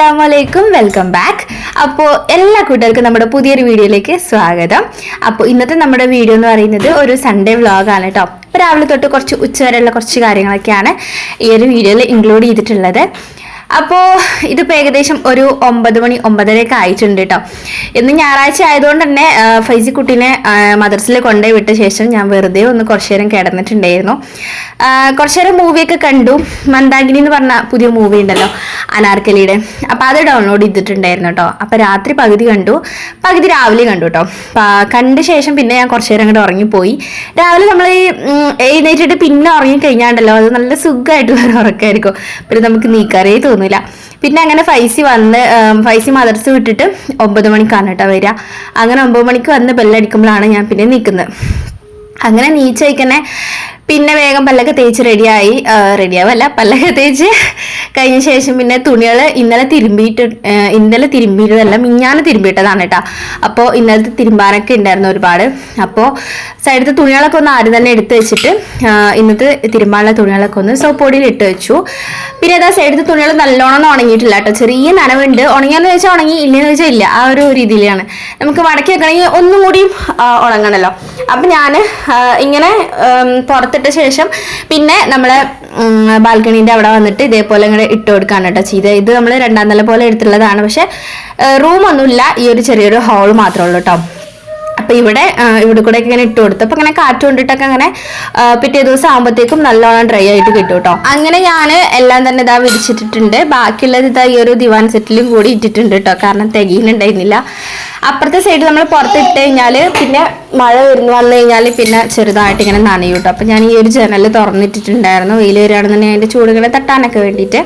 അസ്സാം വലൈക്കും welcome back അപ്പോൾ എല്ലാ കൂട്ടുകാർക്കും നമ്മുടെ പുതിയൊരു വീഡിയോയിലേക്ക് സ്വാഗതം. അപ്പോൾ ഇന്നത്തെ നമ്മുടെ വീഡിയോ എന്ന് പറയുന്നത് ഒരു സൺഡേ വ്ളോഗാണ് കേട്ടോ രാവിലെ തൊട്ട് കുറച്ച് ഉച്ചവരെയുള്ള കുറച്ച് കാര്യങ്ങളൊക്കെയാണ് ഈ ഒരു വീഡിയോയിൽ ഇൻക്ലൂഡ് ചെയ്തിട്ടുള്ളത്. അപ്പോൾ ഇതിപ്പോൾ ഏകദേശം ഒരു ഒമ്പത് മണി ഒമ്പതരയൊക്കെ ആയിട്ടുണ്ട് കേട്ടോ ഇന്ന് ഞായറാഴ്ച ആയതുകൊണ്ട് തന്നെ ഫൈസി കുട്ടീനെ മദർസിൽ കൊണ്ടുപോയി വിട്ട ശേഷം ഞാൻ വെറുതെ ഒന്ന് കുറച്ചു നേരം കിടന്നിട്ടുണ്ടായിരുന്നു. കുറച്ചു നേരം മൂവിയൊക്കെ കണ്ടു. മന്ദാഗിനി എന്ന് പറഞ്ഞ പുതിയ മൂവി ഉണ്ടല്ലോ അനാർക്കലിയുടെ. അപ്പോൾ അത് ഡൗൺലോഡ് ചെയ്തിട്ടുണ്ടായിരുന്നു കേട്ടോ അപ്പോൾ രാത്രി പകുതി കണ്ടു. പകുതി രാവിലെ കണ്ടു കേട്ടോ കണ്ട ശേഷം പിന്നെ ഞാൻ കുറച്ചു നേരം അങ്ങോട്ട് ഉറങ്ങിപ്പോയി. രാവിലെ നമ്മൾ ഈ എഴുന്നേറ്റിട്ട് പിന്നെ ഉറങ്ങിക്കഴിഞ്ഞാണ്ടല്ലോ അത് നല്ല സുഖമായിട്ടുള്ള ഒരു ഉറക്കമായിരിക്കും. പിന്നെ നമുക്ക് നീക്കാറേ തോന്നില്ല പിന്നെ അങ്ങനെ ഫൈസി വന്ന് ഫൈസി മദർസ് വിട്ടിട്ട് ഒമ്പത് മണിക്കാണ് കേട്ടോ വരിക. അങ്ങനെ ഒമ്പത് മണിക്ക് വന്ന് ബെല്ലടിക്കുമ്പോഴാണ് ഞാൻ പിന്നെ നിൽക്കുന്നത് അങ്ങനെ നീച്ചയ്ക്കനെ പിന്നെ വേഗം പല്ലൊക്കെ തേച്ച് റെഡിയായി റെഡിയാവല്ല പല്ലൊക്കെ തേച്ച് കഴിഞ്ഞ ശേഷം പിന്നെ തുണികൾ ഇന്നലെ തിരുമ്പിയിട്ട് ഇന്നലെ തിരുമ്പിയിട്ടതല്ല മിഞ്ഞാന്ന് തിരുമ്പിയിട്ടതാണ് കേട്ടോ അപ്പോൾ ഇന്നലത്തെ തിരുമ്പാനൊക്കെ ഉണ്ടായിരുന്നു ഒരുപാട്. അപ്പോൾ സൈഡത്തെ തുണികളൊക്കെ ഒന്ന് ആദ്യം തന്നെ എടുത്തു വെച്ചിട്ട് ഇന്നത്തെ തിരുമ്പാനുള്ള തുണികളൊക്കെ ഒന്ന് സോപ്പൊടിയിൽ ഇട്ട് വെച്ചു. പിന്നെ അതാ സൈഡത്തെ തുണികൾ നല്ലോണം ഉണങ്ങിയിട്ടില്ല കേട്ടോ ചെറിയ നനവുണ്ട്. ഉണങ്ങിയെന്ന് വെച്ചാൽ ഉണങ്ങി ഇല്ലെന്ന് വെച്ചാൽ ഇല്ല. ആ ഒരു രീതിയിലാണ്. നമുക്ക് മടക്കി വെക്കണമെങ്കിൽ ഒന്നും കൂടിയും ഉണങ്ങണമല്ലോ അപ്പം ഞാൻ ഇങ്ങനെ ഉം, പുറത്തിട്ട ശേഷം പിന്നെ നമ്മളെ ബാൽക്കണീന്റെ അവിടെ വന്നിട്ട് ഇതേപോലെ ഇങ്ങനെ ഇട്ട് കൊടുക്കാണ് കേട്ടോ ചെയ്ത് ഇത് നമ്മൾ രണ്ടാം നില പോലെ എടുത്തുള്ളതാണ് പക്ഷെ റൂമൊന്നുമില്ല ഈ ഒരു ചെറിയൊരു ഹാൾ മാത്രമേ ഉള്ളൂ കേട്ടോ അപ്പൊ ഇവിടെ ഇവിടെ കൂടെ ഇങ്ങനെ ഇട്ട് കൊടുത്തു. അപ്പൊ ഇങ്ങനെ കാറ്റ് കൊണ്ടിട്ടൊക്കെ അങ്ങനെ പിറ്റേ ദിവസം ആകുമ്പോഴത്തേക്കും നല്ലോണം ഡ്രൈ ആയിട്ട് കിട്ടും കേട്ടോ അങ്ങനെ ഞാൻ എല്ലാം തന്നെ ഇതാ വിരിച്ചിട്ടിട്ടുണ്ട്. ബാക്കിയുള്ളത് ഇതാ ഈ ഒരു ദിവാൻ സെറ്റിലും കൂടി ഇട്ടിട്ടുണ്ട് കേട്ടോ കാരണം തികയിലുണ്ടായിരുന്നില്ല അപ്പുറത്തെ സൈഡ് നമ്മൾ പുറത്തിട്ട് കഴിഞ്ഞാൽ പിന്നെ മഴ വരുന്നു വന്നു കഴിഞ്ഞാൽ പിന്നെ ചെറുതായിട്ട് ഇങ്ങനെ നനയും കേട്ടോ അപ്പൊ ഞാൻ ഈ ഒരു ജനൽ തുറന്നിട്ടിട്ടുണ്ടായിരുന്നു. വെയിൽ വരികയാണെന്നുണ്ടെങ്കിൽ അതിന്റെ ചൂടുകളെ തട്ടാനൊക്കെ വേണ്ടിയിട്ട്.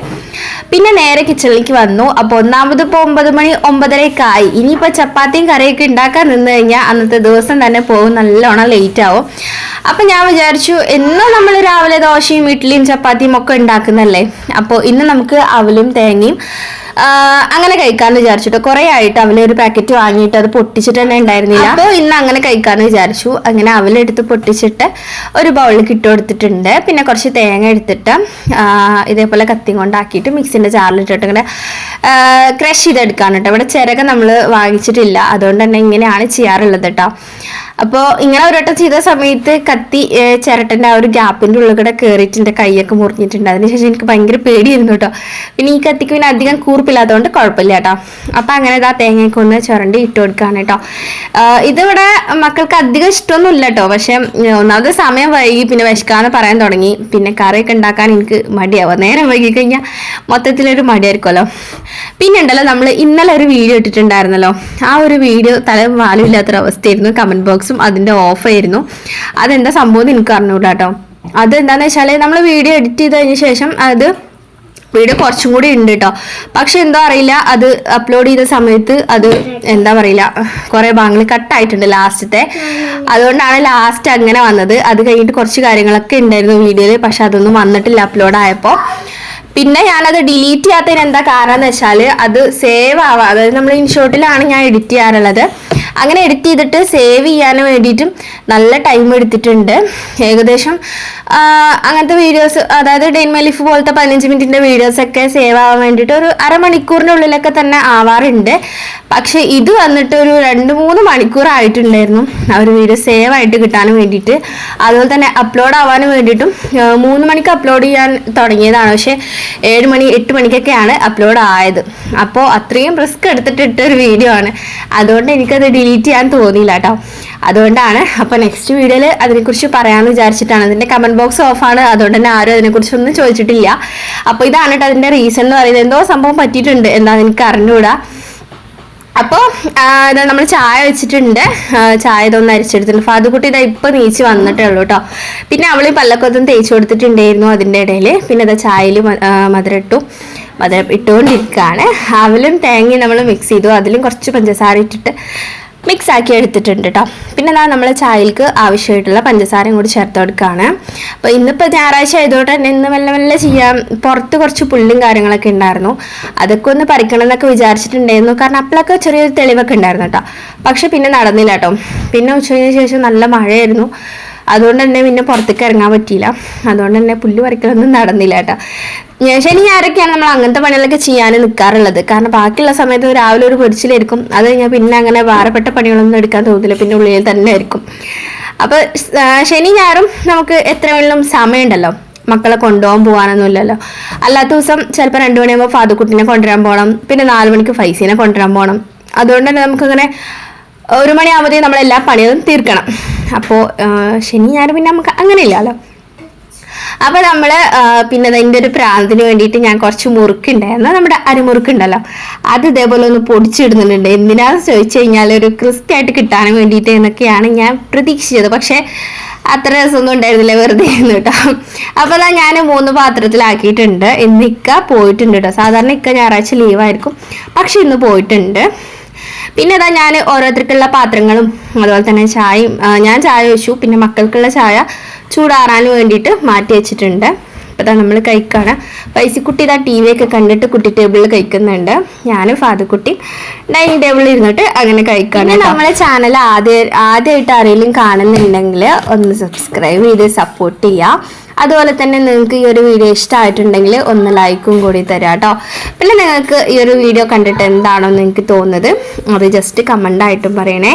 പിന്നെ നേരെ കിച്ചണിലേക്ക് വന്നു. അപ്പോൾ ഒന്നാമത് ഇപ്പോൾ ഒമ്പത് മണി ഒമ്പതരയൊക്കെ ആയി. ഇനിയിപ്പോൾ ചപ്പാത്തിയും കറിയൊക്കെ ഉണ്ടാക്കാൻ നിന്ന് കഴിഞ്ഞാൽ അന്നത്തെ ദിവസം തന്നെ പോകും നല്ലോണം ലേറ്റ് ആവും. അപ്പം ഞാൻ വിചാരിച്ചു എന്നും നമ്മൾ രാവിലെ ദോശയും ഇഡ്ഡലിയും ചപ്പാത്തിയും ഒക്കെ ഉണ്ടാക്കുന്നല്ലേ അപ്പോൾ ഇന്ന് നമുക്ക് അവലും തേങ്ങയും അങ്ങനെ കഴിക്കാന്ന് വിചാരിച്ചിട്ട്. കുറെ ആയിട്ട് അവന് ഒരു പാക്കറ്റ് വാങ്ങിയിട്ട് അത് പൊട്ടിച്ചിട്ട് തന്നെ ഉണ്ടായിരുന്നില്ല. അപ്പോൾ ഇന്ന് അങ്ങനെ കഴിക്കാന്ന് വിചാരിച്ചു. അങ്ങനെ അവലെടുത്ത് പൊട്ടിച്ചിട്ട് ഒരു ബൗളിൽ കിട്ടു കൊടുത്തിട്ടുണ്ട്. പിന്നെ കുറച്ച് തേങ്ങ എടുത്തിട്ട് ഇതേപോലെ കത്തി കൊണ്ടാക്കിയിട്ട് മിക്സിന്റെ ജാറിലിട്ടിട്ട് ഇങ്ങനെ ക്രഷ് ചെയ്തെടുക്കാണ് കേട്ടോ. ഇവിടെ ചിരക നമ്മൾ വാങ്ങിച്ചിട്ടില്ല. അതുകൊണ്ട് തന്നെ ഇങ്ങനെയാണ് ചെയ്യാറുള്ളത് കേട്ടോ. അപ്പോൾ ഇങ്ങനെ ഒരുവട്ടം ചെയ്ത സമയത്ത് കത്തി ചിരട്ടന്റെ ആ ഒരു ഗ്യാപ്പിന്റെ ഉള്ളിൽ കൂടെ കയറിയിട്ട് എന്റെ കൈയൊക്കെ മുറിഞ്ഞിട്ടുണ്ട്. അതിനുശേഷം എനിക്ക് ഭയങ്കര പേടിയായിരുന്നു കേട്ടോ. പിന്നെ ഈ കത്തിക്ക് പിന്നെ അധികം കൂർപ്പില്ലാത്തതുകൊണ്ട് കുഴപ്പമില്ല കേട്ടോ. അപ്പം അങ്ങനെ ഇതാ തേങ്ങയൊക്കെ ഒന്ന് ചുരണ്ടി ഇട്ട് കൊടുക്കുകയാണ് കേട്ടോ. ഇതിവിടെ മക്കൾക്ക് അധികം ഇഷ്ടമൊന്നുമില്ല കേട്ടോ. പക്ഷെ ഒന്നാമത് സമയം വൈകി പിന്നെ വിശക്കാന്ന് പറയാൻ തുടങ്ങി. പിന്നെ കറിയൊക്കെ ഉണ്ടാക്കാൻ എനിക്ക് മടിയാവുക നേരം വൈകി കഴിഞ്ഞാൽ മൊത്തത്തിലൊരു മടിയായിരിക്കുമല്ലോ. പിന്നെ ഉണ്ടല്ലോ നമ്മൾ ഇന്നലെ ഒരു വീഡിയോ ഇട്ടിട്ടുണ്ടായിരുന്നല്ലോ. ആ ഒരു വീഡിയോ തല വാലുമില്ലാത്തൊരവസ്ഥയായിരുന്നു കമന്റ് ബോക്സും. അതിന്റെ അതിന്റെ ഓഫായിരുന്നു. അതെന്താ സംഭവം എനിക്ക് അറിഞ്ഞൂടാ കേട്ടോ അതെന്താന്ന് വെച്ചാൽ നമ്മൾ വീഡിയോ എഡിറ്റ് ചെയ്ത് കഴിഞ്ഞ ശേഷം അത് വീഡിയോ കുറച്ചും കൂടി ഉണ്ട് കേട്ടോ പക്ഷെ എന്തോ അറിയില്ല. അത് അപ്ലോഡ് ചെയ്ത സമയത്ത് അത് എന്താ പറയില്ല. കുറെ ഭാഗങ്ങൾ കട്ടായിട്ടുണ്ട് ലാസ്റ്റത്തെ അതുകൊണ്ടാണ് ലാസ്റ്റ് അങ്ങനെ വന്നത്. അത് കഴിഞ്ഞിട്ട് കുറച്ച് കാര്യങ്ങളൊക്കെ ഉണ്ടായിരുന്നു വീഡിയോയിൽ പക്ഷെ അതൊന്നും വന്നിട്ടില്ല അപ്ലോഡ് ആയപ്പോൾ പിന്നെ ഞാനത് ഡിലീറ്റ് ചെയ്യാത്തതിന് എന്താ കാരണം എന്ന് വെച്ചാൽ അത് സേവ് ആവാം. അതായത് നമ്മൾ ഇൻഷോട്ടിലാണ് ഞാൻ എഡിറ്റ് ചെയ്യാറുള്ളത്. അങ്ങനെ എഡിറ്റ് ചെയ്തിട്ട് സേവ് ചെയ്യാൻ വേണ്ടിയിട്ടും നല്ല ടൈം എടുത്തിട്ടുണ്ട്. ഏകദേശം അങ്ങനത്തെ വീഡിയോസ് അതായത് ഡെയിൻ മൈ ലൈഫ് പോലത്തെ പതിനഞ്ച് മിനിറ്റിന്റെ വീഡിയോസൊക്കെ സേവ് ആവാൻ വേണ്ടിയിട്ട് ഒരു അരമണിക്കൂറിന്റെ ഉള്ളിലൊക്കെ തന്നെ ആവാറുണ്ട്. പക്ഷെ ഇത് വന്നിട്ട് ഒരു രണ്ട് മൂന്ന് മണിക്കൂർ ആയിട്ടുണ്ടായിരുന്നു ആ ഒരു വീഡിയോ സേവ് ആയിട്ട് കിട്ടാനും വേണ്ടിയിട്ട്. അതുപോലെ തന്നെ അപ്ലോഡ് ആവാനും വേണ്ടിയിട്ടും മൂന്ന് മണിക്ക് അപ്ലോഡ് ചെയ്യാൻ തുടങ്ങിയതാണ്. പക്ഷേ ഏഴ് മണി എട്ട് മണിക്കൊക്കെയാണ് അപ്ലോഡ് ആയത്. അപ്പോൾ അത്രയും റിസ്ക് എടുത്തിട്ട് ഒരു വീഡിയോ ആണ്. അതുകൊണ്ട് എനിക്കത് ഡിലീറ്റ് ചെയ്യാൻ തോന്നിയില്ല കേട്ടോ. അതുകൊണ്ടാണ് അപ്പോൾ നെക്സ്റ്റ് വീഡിയോയിൽ അതിനെക്കുറിച്ച് പറയാമെന്ന് വിചാരിച്ചിട്ടാണ്. അതിന്റെ കമന്റ് ബോക്സ് ഓഫാണ് അതുകൊണ്ട് തന്നെ ആരും അതിനെക്കുറിച്ചൊന്നും ചോദിച്ചിട്ടില്ല. അപ്പോൾ ഇതാണ് കേട്ടോ അതിന്റെ റീസൺ എന്ന് പറയുന്നത്. എന്തോ സംഭവം പറ്റിയിട്ടുണ്ട് എന്താണെന്ന് എനിക്ക് അറിഞ്ഞുകൂടാ അപ്പോൾ നമ്മൾ ചായ വെച്ചിട്ടുണ്ട്. ചായ ഇതൊന്ന് അരിച്ചെടുത്തിട്ടുണ്ട്. ഫാദുക്കുട്ടി ഇതാ ഇപ്പം നീച്ച് വന്നിട്ടേ ഉള്ളൂ കേട്ടോ. പിന്നെ അവൾ പല്ലക്കൊത്തും തേച്ച് കൊടുത്തിട്ടുണ്ടായിരുന്നു അതിന്റെ ഇടയിൽ പിന്നെ ഇതാ ചായയിൽ മധുരം ഇട്ടു. മധുരം ഇട്ടുകൊണ്ടിരിക്കുകയാണ് അവലും തേങ്ങയും നമ്മൾ മിക്സ് ചെയ്തു. അതിലും കുറച്ച് പഞ്ചസാര ഇട്ടിട്ട് മിക്സ് ആക്കി എടുത്തിട്ടുണ്ട് കേട്ടോ പിന്നെ എന്താ നമ്മൾ ചായക്ക് ആവശ്യമായിട്ടുള്ള പഞ്ചസാരയും കൂടി ചേർത്ത് കൊടുക്കുകയാണ് അപ്പോൾ ഇന്നിപ്പോൾ ഞായറാഴ്ച ആയതുകൊണ്ട് തന്നെ ഇന്ന് മെല്ലെ മെല്ലെ ചെയ്യാം. പുറത്ത് കുറച്ച് പുല്ലും കാര്യങ്ങളൊക്കെ ഉണ്ടായിരുന്നു. അതൊക്കെ ഒന്ന് പറിക്കണം എന്നൊക്കെ വിചാരിച്ചിട്ടുണ്ടായിരുന്നു. കാരണം അപ്പോഴൊക്കെ ചെറിയൊരു തെളിവൊക്കെ ഉണ്ടായിരുന്നു കേട്ടോ പക്ഷെ പിന്നെ നടന്നില്ല കേട്ടോ പിന്നെ ഉച്ചയ്ക്ക് ശേഷം നല്ല മഴയായിരുന്നു. അതുകൊണ്ട് തന്നെ പിന്നെ പുറത്തേക്ക് ഇറങ്ങാൻ പറ്റിയില്ല. അതുകൊണ്ട് തന്നെ പുല്ല് പറിക്കലൊന്നും നടന്നില്ല കേട്ടോ. ശനി ഞായറൊക്കെയാണ് നമ്മൾ അങ്ങനത്തെ പണികളൊക്കെ ചെയ്യാൻ നിൽക്കാറുള്ളത് കാരണം ബാക്കിയുള്ള സമയത്ത് രാവിലെ ഒരു പൊരിച്ചിലായിരിക്കും. അത് കഴിഞ്ഞാൽ പിന്നെ അങ്ങനെ ഭാരപ്പെട്ട പണികളൊന്നും എടുക്കാൻ തോന്നില്ല പിന്നെ ഉള്ളിൽ തന്നെ ആയിരിക്കും. അപ്പോൾ ശനി ഞായറും നമുക്ക് എത്ര വേണമെങ്കിലും സമയമുണ്ടല്ലോ. മക്കളെ കൊണ്ടുപോകാൻ പോകാനൊന്നുമില്ലല്ലോ അല്ലാത്ത ദിവസം ചിലപ്പോൾ രണ്ടു മണിയാകുമ്പോൾ ഫാദുക്കുട്ടിനെ കൊണ്ടുവരാൻ പോകണം. പിന്നെ നാല് മണിക്ക് ഫൈസീനെ കൊണ്ടുവരാൻ പോകണം. അതുകൊണ്ട് തന്നെ നമുക്കങ്ങനെ ഒരു മണിയാകുമ്പോഴത്തേക്കും നമ്മളെല്ലാ പണികളും തീർക്കണം. അപ്പോൾ ശനി ഞാൻ പിന്നെ നമുക്ക് അങ്ങനെ ഇല്ലല്ലോ അപ്പോൾ നമ്മൾ പിന്നെ അതിന്റെ ഒരു പ്രാന്തിന് വേണ്ടിയിട്ട് ഞാൻ കുറച്ച് മുറുക്കുണ്ടായിരുന്നു. നമ്മുടെ അരിമുറുക്കുണ്ടല്ലോ. അത് ഇതേപോലെ ഒന്ന് പൊടിച്ചിടുന്നുണ്ട്. എന്തിനാന്ന് ചോദിച്ചു കഴിഞ്ഞാൽ ഒരു ക്രിസ്പി ആയിട്ട് കിട്ടാൻ വേണ്ടിയിട്ട് എന്നൊക്കെയാണ് ഞാൻ പ്രതീക്ഷിച്ചത്. പക്ഷേ അത്ര രസമൊന്നും ഉണ്ടായിരുന്നില്ല വെറുതെ ഇരുന്നു കേട്ടോ. അപ്പോൾ അതാ ഞാൻ മൂന്ന് പാത്രത്തിലാക്കിയിട്ടുണ്ട്. ഇന്നിക്ക പോയിട്ടുണ്ട് കേട്ടോ. സാധാരണ ഇക്ക ഞായറാഴ്ച ലീവായിരിക്കും. പക്ഷെ ഇന്ന് പോയിട്ടുണ്ട്. പിന്നെ അതാ ഞാൻ ഓരോരുത്തർക്കുള്ള പാത്രങ്ങളും അതുപോലെ തന്നെ ചായയും ഞാൻ ചായ വെച്ചു. പിന്നെ മക്കൾക്കുള്ള ചായ ചൂടാറാൻ വേണ്ടിയിട്ട് മാറ്റി വെച്ചിട്ടുണ്ട്. അപ്പോൾ നമ്മൾ കഴിക്കുകയാണ് പൈസക്കുട്ടി ഇതാ ടി വി ഒക്കെ കണ്ടിട്ട് കുട്ടി ടേബിളിൽ കഴിക്കുന്നുണ്ട്. ഞാൻ ഫാദർക്കുട്ടി ഡൈനിങ് ടേബിളിൽ ഇരുന്നിട്ട് അങ്ങനെ കഴിക്കുകയാണ് നമ്മളെ ചാനൽ ആദ്യ ആദ്യമായിട്ട് ആരെങ്കിലും കാണുന്നുണ്ടെങ്കിൽ ഒന്ന് സബ്സ്ക്രൈബ് ചെയ്ത് സപ്പോർട്ട് ചെയ്യുക അതുപോലെ തന്നെ നിങ്ങൾക്ക് ഈ ഒരു വീഡിയോ ഇഷ്ടമായിട്ടുണ്ടെങ്കിൽ ഒന്ന് ലൈക്കും കൂടി തരാം കേട്ടോ പിന്നെ നിങ്ങൾക്ക് ഈ ഒരു വീഡിയോ കണ്ടിട്ട് എന്താണോ നിങ്ങൾക്ക് തോന്നുന്നത് അത് ജസ്റ്റ് കമന്റായിട്ടും പറയണേ.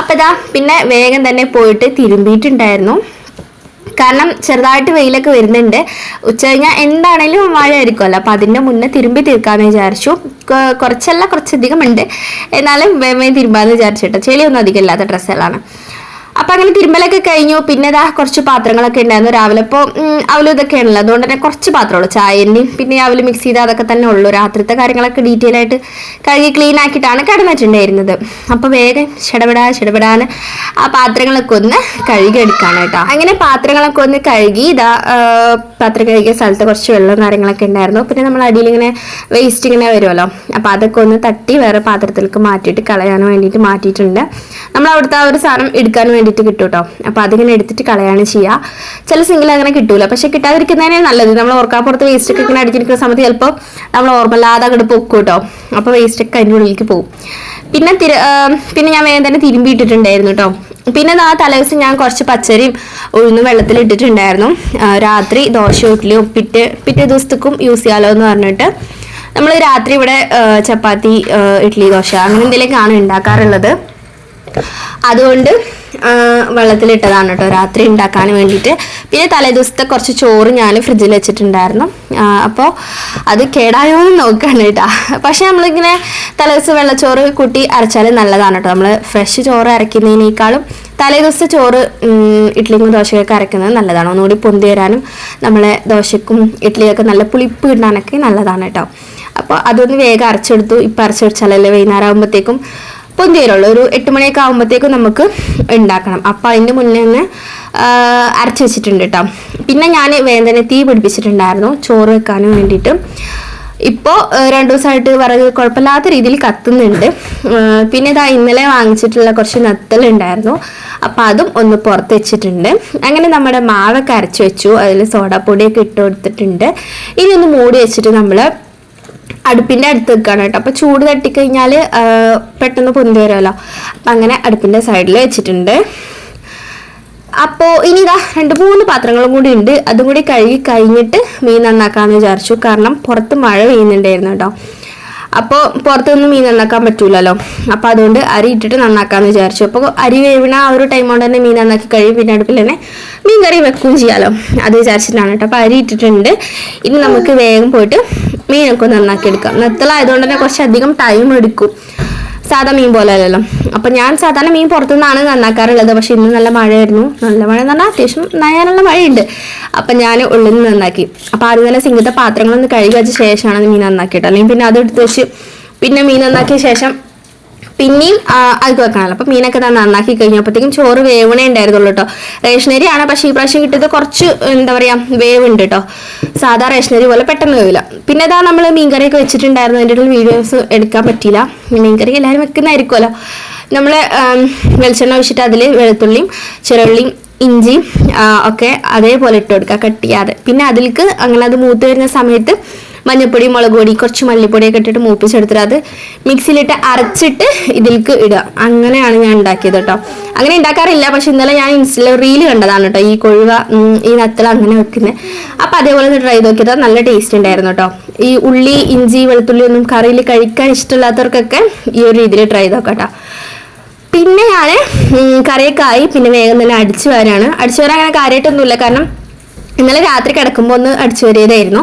അപ്പോൾ ഇതാ പിന്നെ വേഗം തന്നെ പോയിട്ട് തിരുമ്പിയിട്ടുണ്ടായിരുന്നു. കാരണം ചെറുതായിട്ട് വെയിലൊക്കെ വരുന്നുണ്ട്. ഉച്ച കഴിഞ്ഞാൽ എന്താണേലും മഴ ആയിരിക്കുമല്ലോ അപ്പം അതിന്റെ മുന്നേ തിരുമ്പി തീർക്കാമെന്ന് വിചാരിച്ചു. കുറച്ചല്ല കുറച്ചധികം ഉണ്ട് എന്നാലും വേമേ തിരുമ്പാന്ന് വിചാരിച്ചിട്ടോ. ചെളിയൊന്നും അധികം ഇല്ലാത്ത ഡ്രസ്സുകളാണ് അപ്പം അങ്ങനെ തിരുമ്പലൊക്കെ കഴിഞ്ഞു. പിന്നെ ഇതാ കുറച്ച് പാത്രങ്ങളൊക്കെ ഉണ്ടായിരുന്നു രാവിലെ. അപ്പോൾ അവലും ഇതൊക്കെ ആണല്ലോ അതുകൊണ്ട് തന്നെ കുറച്ച് പാത്രമുള്ളൂ. ചായന്റെയും പിന്നെ അവൽ മിക്സ് ചെയ്ത് അതൊക്കെ തന്നെ ഉള്ളൂ. രാത്രിത്തെ കാര്യങ്ങളൊക്കെ ഡീറ്റെയിൽ ആയിട്ട് കഴുകി ക്ലീൻ ആക്കിയിട്ടാണ് കിടന്നിട്ടുണ്ടായിരുന്നത്. അപ്പോൾ വേഗം ചെടപെടാ ചെടപെടാന്ന് ആ പാത്രങ്ങളൊക്കെ ഒന്ന് കഴുകി കേട്ടോ. അങ്ങനെ പാത്രങ്ങളൊക്കെ ഒന്ന് കഴുകി ഇതാ പാത്രം കഴുകിയ സ്ഥലത്ത് കുറച്ച് വെള്ളവും കാര്യങ്ങളൊക്കെ ഉണ്ടായിരുന്നു. പിന്നെ നമ്മൾ അടിയിൽ ഇങ്ങനെ വേസ്റ്റ് ഇങ്ങനെ വരുമല്ലോ. അപ്പോൾ അതൊക്കെ ഒന്ന് തട്ടി വേറെ പാത്രത്തിലേക്ക് മാറ്റിയിട്ട് കളയാൻ വേണ്ടിയിട്ട് മാറ്റിയിട്ടുണ്ട്. നമ്മൾ അവിടുത്തെ ആ ഒരു സാധനം എടുക്കാൻ വേണ്ടിയിട്ട് കിട്ടും കേട്ടോ അപ്പോൾ അതിങ്ങനെ എടുത്തിട്ട് കളയാണ് ചെയ്യുക ചില സിംഗിൾ അങ്ങനെ കിട്ടൂല. പക്ഷെ കിട്ടാതിരിക്കുന്നതിനെ നല്ലത്. നമ്മൾ ഓർക്കാപ്പുറത്ത് വേസ്റ്റ് ഒക്കെ ഇങ്ങനെ അടിച്ചിരിക്കുന്ന സമയത്ത് ചിലപ്പോൾ നമ്മൾ ഓർമ്മല്ലാതെ അങ്ങോട്ട് പൊക്കും കേട്ടോ അപ്പോൾ വേസ്റ്റ് ഒക്കെ അതിന്റെ ഉള്ളിലേക്ക് പോകും. പിന്നെ തിര പിന്നെ ഞാൻ വേഗം തന്നെ തിരുമ്പിയിട്ടിട്ടുണ്ടായിരുന്നു കേട്ടോ പിന്നെ ആ തലേദിവസം ഞാൻ കുറച്ച് പച്ചരിയും ഉഴുന്നും വെള്ളത്തിൽ ഇട്ടിട്ടുണ്ടായിരുന്നു. രാത്രി ദോശ ഇഡ്ഡലിയും പിറ്റേ പിറ്റേ ദിവസത്തേക്കും യൂസ് ചെയ്യാലോ എന്ന് പറഞ്ഞിട്ട് നമ്മൾ രാത്രി ഇവിടെ ചപ്പാത്തി ഇഡ്ഡലി ദോശ അങ്ങനെ എന്തെങ്കിലുമൊക്കെയാണ് ഉണ്ടാക്കാറുള്ളത്. അതുകൊണ്ട് വെള്ളത്തിലിട്ടതാണ് കേട്ടോ രാത്രി ഉണ്ടാക്കാൻ വേണ്ടിയിട്ട്. പിന്നെ തലേദിവസത്തെ കുറച്ച് ചോറ് ഞാൻ ഫ്രിഡ്ജിൽ വെച്ചിട്ടുണ്ടായിരുന്നു. അപ്പോൾ അത് കേടായോ എന്ന് നോക്കുകയാണ് കേട്ടോ. പക്ഷേ നമ്മളിങ്ങനെ തലേദിവസം വെള്ളച്ചോറ് കൂട്ടി അരച്ചാൽ നല്ലതാണ് കേട്ടോ. നമ്മൾ ഫ്രഷ് ചോറ് അരയ്ക്കുന്നതിനേക്കാളും തലേദിവസത്തെ ചോറ് ഇഡ്ഡലിക്കും ദോശയൊക്കെ അരയ്ക്കുന്നത് നല്ലതാണ്. ഒന്നുകൂടി പൊന്തി വരാനും നമ്മളെ ദോശയ്ക്കും ഇഡ്ഡലിയൊക്കെ നല്ല പുളിപ്പ് ഇടാനൊക്കെ നല്ലതാണ് കേട്ടോ. അപ്പോൾ അതൊന്ന് വേഗം അരച്ചെടുത്തു. ഇപ്പം അരച്ചു വെച്ചാലല്ലേ വൈകുന്നേരം ആകുമ്പോഴത്തേക്കും വരുള്ളൂ ഒരു എട്ട് മണിയൊക്കെ ആകുമ്പോഴത്തേക്കും നമുക്ക് ഉണ്ടാക്കണം. അപ്പം അതിന്റെ മുന്നേ തന്നെ അരച്ച് വെച്ചിട്ടുണ്ട് കേട്ടോ പിന്നെ ഞാൻ വേദന തീ പിടിപ്പിച്ചിട്ടുണ്ടായിരുന്നു. ചോറ് വെക്കാനും വേണ്ടിയിട്ട്. ഇപ്പോൾ രണ്ടു ദിവസമായിട്ട് വിറക് കുഴപ്പമില്ലാത്ത രീതിയിൽ കത്തുന്നുണ്ട്. പിന്നെ ഇതാ ഇന്നലെ വാങ്ങിച്ചിട്ടുള്ള കുറച്ച് നത്തലുണ്ടായിരുന്നു അപ്പോൾ അതും ഒന്ന് പുറത്ത് വെച്ചിട്ടുണ്ട്. അങ്ങനെ നമ്മുടെ മാവൊക്കെ അരച്ച് വെച്ചു. അതിൽ സോഡാപ്പൊടിയൊക്കെ ഇട്ട് കൊടുത്തിട്ടുണ്ട്. ഇനി ഒന്ന് മൂടി വെച്ചിട്ട് നമ്മൾ അടുപ്പിന്റെ അടുത്ത് വെക്കുകയാണ് കേട്ടോ. അപ്പൊ ചൂട് തട്ടിക്കഴിഞ്ഞാൽ പെട്ടെന്ന് പൊന്തി വരുമല്ലോ. അപ്പം അങ്ങനെ അടുപ്പിന്റെ സൈഡിൽ വെച്ചിട്ടുണ്ട്. അപ്പോൾ ഇനി ഇതാ രണ്ട് മൂന്ന് പാത്രങ്ങളും കൂടി ഉണ്ട്. അതും കൂടി കഴുകി കഴിഞ്ഞിട്ട് മീൻ നന്നാക്കാമെന്ന് വിചാരിച്ചു. കാരണം പുറത്ത് മഴ പെയ്യുന്നുണ്ടായിരുന്നു കേട്ടോ. അപ്പോൾ പുറത്തുനിന്ന് മീൻ നന്നാക്കാൻ പറ്റൂലല്ലോ. അപ്പോൾ അതുകൊണ്ട് അരി ഇട്ടിട്ട് നന്നാക്കാമെന്ന് വിചാരിച്ചു. അപ്പോൾ അരി വേവിണ ആ ഒരു ടൈം കൊണ്ട് തന്നെ മീൻ നന്നാക്കി കഴിയും. പിന്നെ അടുപ്പിൽ തന്നെ മീൻ കറി വെക്കുകയും ചെയ്യാലോ. അത് വിചാരിച്ചിട്ടാണ് കേട്ടോ. അപ്പോൾ അരി ഇട്ടിട്ടുണ്ട്. ഇനി നമുക്ക് വേഗം പോയിട്ട് മീനൊക്കെ നന്നാക്കി എടുക്കാം നെത്തലായതുകൊണ്ട് തന്നെ കുറച്ചധികം ടൈം എടുക്കും. സാധാ മീൻ പോലെ അല്ലല്ലോ. അപ്പൊ ഞാൻ സാധാരണ മീൻ പുറത്തുനിന്നാണ് നന്നാക്കാറുള്ളത്. പക്ഷെ ഇന്ന് നല്ല മഴയായിരുന്നു. നല്ല മഴ എന്ന് പറഞ്ഞാൽ അത്യാവശ്യം നയാനുള്ള മഴയുണ്ട്. അപ്പൊ ഞാൻ ഉള്ളിൽ നിന്ന് നന്നാക്കി. അപ്പൊ ആദ്യം തന്നെ സിംഗത്തെ പാത്രങ്ങളൊന്ന് കഴുകി വെച്ച ശേഷമാണ് മീൻ നന്നാക്കിയിട്ട്. അല്ലെങ്കിൽ പിന്നെ അത് എടുത്ത് വെച്ച് പിന്നെ മീൻ നന്നാക്കിയ ശേഷം പിന്നെയും അത് വെക്കണമല്ലോ. അപ്പൊ മീനൊക്കെ നന്നാക്കി കഴിഞ്ഞപ്പോഴത്തേക്കും ചോറ് വേവണേ ഉണ്ടായിരുന്നുള്ളൂ കേട്ടോ. റേഷനരി ആണ് പക്ഷേ ഈ പ്രാവശ്യം കിട്ടിയത് കുറച്ച് എന്താ പറയാ വേവ് ഉണ്ട് കേട്ടോ. സാധാ റേഷനരി പോലെ പെട്ടെന്ന് വേവില്ല. പിന്നെ ഇതാ നമ്മൾ മീൻകറിയൊക്കെ വെച്ചിട്ടുണ്ടായിരുന്നു. അതിന്റെ വീഡിയോസ് എടുക്കാൻ പറ്റിയില്ല. മീൻകറി എല്ലാവരും വെക്കുന്നതായിരിക്കുമല്ലോ. നമ്മൾ വെളിച്ചെണ്ണ ഒഴിച്ചിട്ട് അതിൽ വെളുത്തുള്ളിയും ചെറുള്ളിയും ഇഞ്ചി ഒക്കെ അതേപോലെ ഇട്ട് കൊടുക്കുക കട്ട് ചെയ്യാതെ. പിന്നെ അതിലേക്ക് അങ്ങനെ അത് മൂത്ത് വരുന്ന സമയത്ത് മഞ്ഞപ്പൊടി മുളക് പൊടി കുറച്ച് മല്ലിപ്പൊടിയൊക്കെ ഇട്ടിട്ട് മൂപ്പിച്ചെടുത്തിട്ട് അത് മിക്സിയിലിട്ട് അരച്ചിട്ട് ഇതിലേക്ക് ഇടുക. അങ്ങനെയാണ് ഞാൻ ഉണ്ടാക്കിയത് കേട്ടോ. അങ്ങനെ ഉണ്ടാക്കാറില്ല പക്ഷെ ഇന്നലെ ഞാൻ ഇൻസ്റ്റയിൽ റീൽ കണ്ടതാണ് കേട്ടോ. ഈ കൊഴുവ ഈ നത്തൽ അങ്ങനെ വെക്കുന്നത് അപ്പം അതേപോലെ ഒന്ന് ട്രൈ നോക്കിയത്. നല്ല ടേസ്റ്റ് ഉണ്ടായിരുന്നു കേട്ടോ. ഈ ഉള്ളി ഇഞ്ചി വെളുത്തുള്ളി ഒന്നും കറിയിൽ കഴിക്കാൻ ഇഷ്ടമില്ലാത്തവർക്കൊക്കെ ഈ ഒരു രീതിയിൽ ട്രൈ നോക്കാം പിന്നെ ഞാൻ കറിയൊക്കെ ആയി. പിന്നെ വേഗം തന്നെ അടിച്ചു വരാണ്. അടിച്ചു വരാൻ അങ്ങനെ കാര്യമായിട്ടൊന്നുമില്ല. കാരണം ഇന്നലെ രാത്രി കിടക്കുമ്പോൾ ഒന്ന് അടിച്ചു വരിയതായിരുന്നു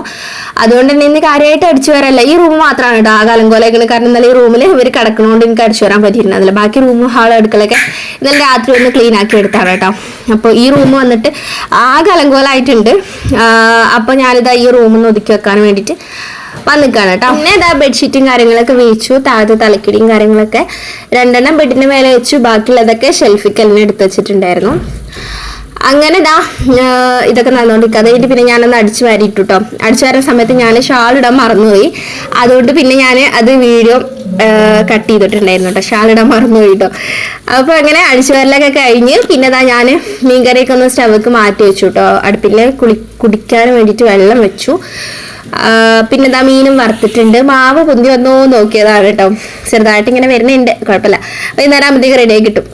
അതുകൊണ്ട് തന്നെ ഇന്ന് കാര്യമായിട്ട് അടിച്ചു വരല്ല. ഈ റൂം മാത്രമാണ് കേട്ടോ ആ കലങ്കോലൊക്കെ കാരണം ഇന്നലെ ഈ റൂമിൽ ഇവർ കിടക്കണോണ്ട് എനിക്ക് അടിച്ചു വരാൻ പറ്റിയിരുന്നില്ല ബാക്കി റൂമും ഹാളും അടുക്കളൊക്കെ ഇന്നലെ രാത്രി ഒന്ന് ക്ലീൻ ആക്കി എടുത്താണ് കേട്ടോ അപ്പോൾ ഈ റൂം വന്നിട്ട് ആ കലങ്കോലായിട്ടുണ്ട് അപ്പോൾ ഞാനിതാ ഈ റൂമൊന്ന് ഒതുക്കി വെക്കാൻ വേണ്ടിയിട്ട് വന്നിക്കാണ് കേട്ടോ പിന്നെ ഇതാ ബെഡ്ഷീറ്റും കാര്യങ്ങളൊക്കെ വീച്ചു താഴത്തെ തലക്കിടിയും കാര്യങ്ങളൊക്കെ രണ്ടെണ്ണം ബെഡിന്റെ മേലെ വെച്ചു. ബാക്കിയുള്ളതൊക്കെ എല്ലാം എടുത്ത് വെച്ചിട്ടുണ്ടായിരുന്നു. അങ്ങനെ ഇതാ ഇതൊക്കെ നടന്നുകൊണ്ടിരിക്കുക അത് കഴിഞ്ഞിട്ട് പിന്നെ ഞാനൊന്ന് അടിച്ചു വാരിയിട്ടു കേട്ടോ അടിച്ചു വരുന്ന സമയത്ത് ഞാൻ ഷാൾ ഇടാൻ മറന്നുപോയി. അതുകൊണ്ട് പിന്നെ ഞാൻ അത് വീഡിയോ കട്ട് ചെയ്തിട്ടുണ്ടായിരുന്നു കേട്ടോ. ഷാൾ ഇടാൻ മറന്നുപോയി കേട്ടോ അപ്പോൾ അങ്ങനെ അടിച്ചു വരലൊക്കെ കഴിഞ്ഞ് പിന്നെ ഇതാ ഞാൻ മീൻകറിയൊക്കെ ഒന്ന് സ്റ്റവക്ക് മാറ്റി വെച്ചു കേട്ടോ അടുപ്പിൽ കുളി കുടിക്കാൻ വേണ്ടിയിട്ട് വെള്ളം വെച്ചു. പിന്നെ ഇതാ മീനും വറുത്തിട്ടുണ്ട്. മാവ് പൊന്തി വന്നോ നോക്കിയതാണ് കേട്ടോ. ചെറുതായിട്ട് ഇങ്ങനെ വരുന്നുണ്ട്. കുഴപ്പമില്ല. വൈകുന്നേരം ആകുമ്പോഴത്തേക്ക് അമ്പത്തേക്ക് റെഡിയായി കിട്ടും.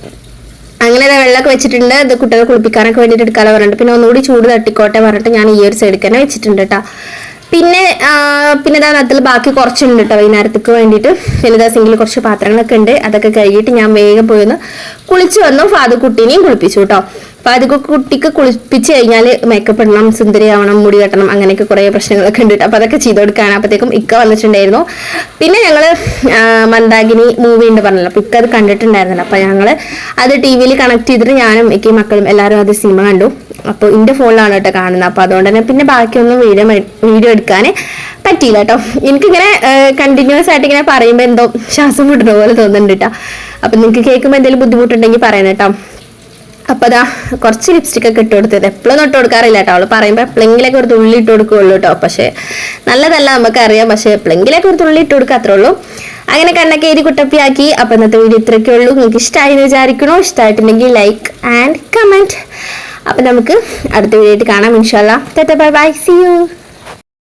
അങ്ങനെ ഇതാ വെള്ളമൊക്കെ വെച്ചിട്ടുണ്ട്. ഇത് കുട്ടികളെ കുളിപ്പിക്കാനൊക്കെ വേണ്ടിയിട്ട് എടുക്കാതെ പറഞ്ഞിട്ട്. പിന്നെ ഒന്നുകൂടി ചൂട് തട്ടിക്കോട്ടെ പറഞ്ഞിട്ട് ഞാൻ ഈ ഒരു സൈഡിൽ തന്നെ വെച്ചിട്ടുണ്ട് കേട്ടോ പിന്നെ പിന്നെ ഇതാ നത്തിൽ ബാക്കി കുറച്ചുണ്ട് കേട്ടോ വൈകുന്നേരത്തേക്ക് വേണ്ടിയിട്ട്. പിന്നെ ഇതാ സിംഗിൾ കുറച്ച് പാത്രങ്ങളൊക്കെ ഉണ്ട്. അതൊക്കെ കഴുകിയിട്ട് ഞാൻ വേഗം പോയി ഒന്ന് കുളിച്ചു വന്നു. ഫാദർ കുട്ടീനെയും കുളിപ്പിച്ചു കേട്ടോ അപ്പൊ അതൊക്കെ കുട്ടിക്ക് കുളിപ്പിച്ച് കഴിഞ്ഞാൽ മേക്കപ്പ് ഇടണം സുന്ദരിയാവണം മുടി കെട്ടണം അങ്ങനെയൊക്കെ കുറേ പ്രശ്നങ്ങളൊക്കെ ഉണ്ട്. അപ്പൊ അതൊക്കെ ചെയ്ത് കൊടുക്കാൻ അപ്പത്തേക്കും ഇക്ക വന്നിട്ടുണ്ടായിരുന്നു. പിന്നെ ഞങ്ങൾ മന്ദാഗിനി മൂവി ഉണ്ട് പറഞ്ഞല്ലോ. അപ്പൊ ഇക്ക അത് കണ്ടിട്ടുണ്ടായിരുന്നല്ലോ. അപ്പൊ ഞങ്ങൾ അത് ടി വിയിൽ കണക്ട് ചെയ്തിട്ട് ഞാനും ഇക്കി മക്കളും എല്ലാവരും അത് സിനിമ കണ്ടു. അപ്പോൾ ഇന്റെ ഫോണിലാണ് കേട്ടോ കാണുന്നത്. അപ്പോൾ അതുകൊണ്ട് തന്നെ പിന്നെ ബാക്കിയൊന്നും വീഡിയോ വീഡിയോ എടുക്കാൻ പറ്റിയില്ല കേട്ടോ. എനിക്കിങ്ങനെ കണ്ടിന്യൂസ് ആയിട്ട് ഇങ്ങനെ പറയുമ്പോൾ എന്തോ ശ്വാസം മുട്ടുന്ന പോലെ തോന്നുന്നുണ്ട് കേട്ടോ. അപ്പം നിങ്ങൾക്ക് കേൾക്കുമ്പോൾ എന്തെങ്കിലും ബുദ്ധിമുട്ടുണ്ടെങ്കിൽ പറയണം കേട്ടോ. അപ്പോൾ അതാ കുറച്ച് ലിപ്സ്റ്റിക് ഒക്കെ ഇട്ട് കൊടുത്തത്. എപ്പോഴും തൊട്ട് കൊടുക്കാറില്ല കേട്ടോ. അവൾ പറയുമ്പോൾ എപ്പോഴെങ്കിലൊക്കെ ഒരു തുള്ളി ഇട്ട് കൊടുക്കുകയുള്ളൂ കേട്ടോ. പക്ഷേ നല്ലതല്ല നമുക്ക് അറിയാം പക്ഷേ എപ്പോഴെങ്കിലൊക്കെ ഒരു തുള്ളി ഇട്ട് കൊടുക്കുക അത്രേ ഉള്ളൂ. അങ്ങനെ കണ്ണൊക്കെ എഴുതി കുട്ടപ്പിയാക്കി. അപ്പൊ ഇന്നത്തെ വീഡിയോ ഇത്രയൊക്കെ ഉള്ളൂ. നിങ്ങൾക്ക് ഇഷ്ടമായി എന്ന് വിചാരിക്കണോ ഇഷ്ടമായിട്ടുണ്ടെങ്കിൽ ലൈക്ക് ആൻഡ് കമന്റ് അപ്പൊ നമുക്ക് അടുത്ത വീഡിയോ ആയിട്ട് കാണാം. ഇൻഷാല്ലാ ബൈ ബൈ. C U